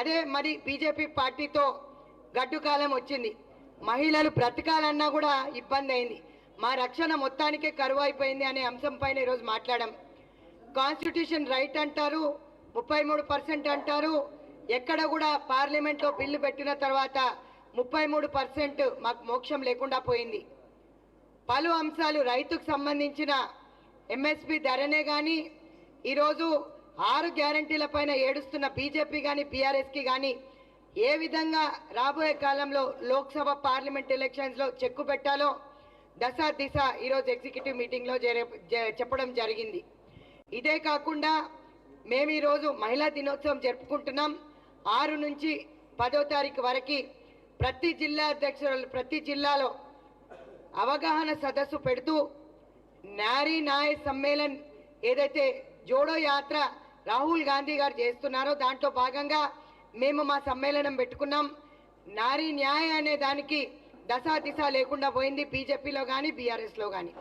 అదే మరి బీజేపీ పార్టీతో గడ్డు కాలం వచ్చింది. మహిళలు బ్రతకాలన్నా కూడా ఇబ్బంది అయింది. మా రక్షణ మొత్తానికే కరువు అయిపోయింది అనే అంశం పైన ఈరోజు మాట్లాడాం. కాన్స్టిట్యూషన్ రైట్ అంటారు ముప్పై మూడు పర్సెంట్ అంటారు. ఎక్కడ కూడా పార్లమెంట్లో బిల్లు పెట్టిన తర్వాత ముప్పై మూడు పర్సెంట్ మాకు మోక్షం లేకుండా పోయింది. పలు అంశాలు రైతుకు సంబంధించిన ఎంఎస్పి ధరనే కానీ ఈరోజు ఆరు గ్యారంటీల పైన ఏడుస్తున్న బీజేపీ కానీ బీఆర్ఎస్కి కానీ ఏ విధంగా రాబోయే కాలంలో లోక్సభ పార్లమెంట్ ఎలక్షన్స్లో చెక్కు పెట్టాలో దశ దిశ ఈరోజు ఎగ్జిక్యూటివ్ మీటింగ్లో చెప్పడం జరిగింది. ఇదే కాకుండా మేము ఈరోజు మహిళా దినోత్సవం జరుపుకుంటున్నాం. ఆరు నుంచి పదో తారీఖు వరకు ప్రతి జిల్లా అధ్యక్షులు ప్రతి జిల్లాలో అవగాహన సదస్సు పెడుతూ నారీ న్యాయ సమ్మేళన్ ఏదైతే జోడో యాత్ర రాహుల్ గాంధీ గారు చేస్తున్నారో దాంట్లో భాగంగా మేము మా సమ్మేళనం పెట్టుకున్నాం. నారీ న్యాయ అనే దానికి దశ దిశ లేకుండా పోయింది బీజేపీలో కానీ బీఆర్ఎస్లో కానీ